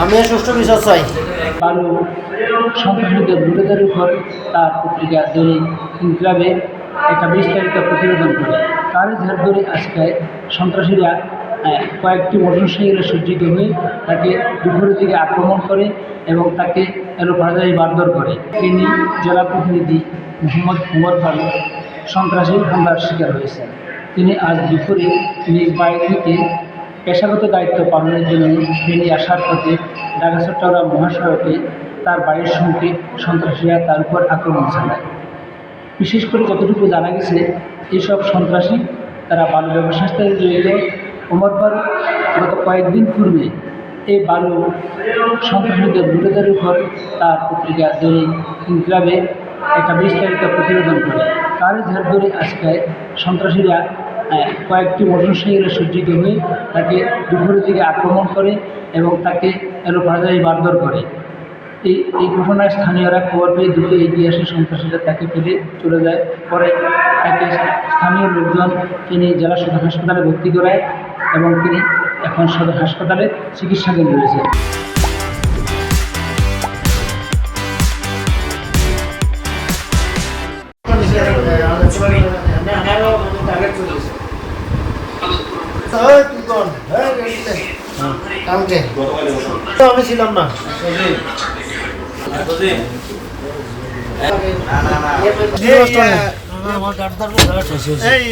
আমি সুষ্ঠু বিচার চাই। বালু সন্ত্রাসীদের বিরোধের উপর তার পত্রিকা দৈনিক ইনকলাবে একটা বিস্তারিত প্রতিবেদন করে। তার ঝাড় ধরে আজকে সন্ত্রাসীরা কয়েকটি মোটরসাইকেলে সজ্জিত হয়ে তাকে দুপুরের দিকে আক্রমণ করে এবং তাকে এলোপাড়াজারি মারধর করে। তিনি জেলা প্রতিনিধি মোহাম্মদ উমর ফারুক সন্ত্রাসী হামলার শিকার হয়েছেন। তিনি আজ দুপুরে নিজ বাড়ি থেকে পেশাগত দায়িত্ব পালনের জন্য ফেনী আসার পথে ঢাকা, চট্টগ্রাম মহাসড়কে তার বাড়ির সঙ্গে সন্ত্রাসীরা তার উপর আক্রমণ চালায়। বিশেষ করে যতটুকু জানা গেছে এইসব সন্ত্রাসী তারা বালু ব্যবসার সাথে জড়িত। ওমর গত কয়েকদিন পূর্বে এই বালু সন্ত্রাসীদের বিরোধের উপর তার পত্রিকা দৈনিক ইনকলাবে একটা বিস্তারিত প্রতিবেদন করে। তার ঝাড় ধরে আজকে সন্ত্রাসীরা কয়েকটি মোটরসাইকেলে সজ্জিত হয়ে তাকে দুপুরের দিকে আক্রমণ করে এবং তাকে এলোপাড়াজারি মারধর করে। এই এই ঘটনায় স্থানীয়রা খবর পেয়ে দ্রুত এগিয়ে আসে সন্ত্রাসীরা। তাকে ফেলে চলে যায়। পরে তাকে স্থানীয় লোকজন তিনি জেলা সদর হাসপাতালে ভর্তি করায় এবং তিনি এখন সদর হাসপাতালে চিকিৎসাধীন রয়েছে আমি ছিলাম না। এই